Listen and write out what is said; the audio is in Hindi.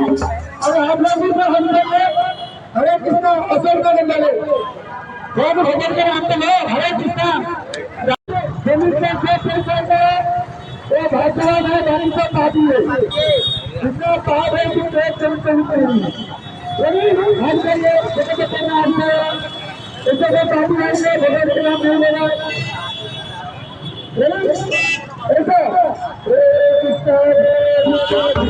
હવે આપણા મિત્રો હનુમાનને હરે કૃષ્ણ અસરતા મંડળે ખૂબ ભજન કરે આપણે હરે કૃષ્ણ જમીન पे से फिर करके वो भाजपा है गाड़ी से पार्टी है इसका पाप है कि एक चलते हुए यदि हम करिए छोटे छोटे नाम से इससे कोई पार्टी आएंगे भगवान के नाम नहीं लेगा ऐसा हरे कृष्ण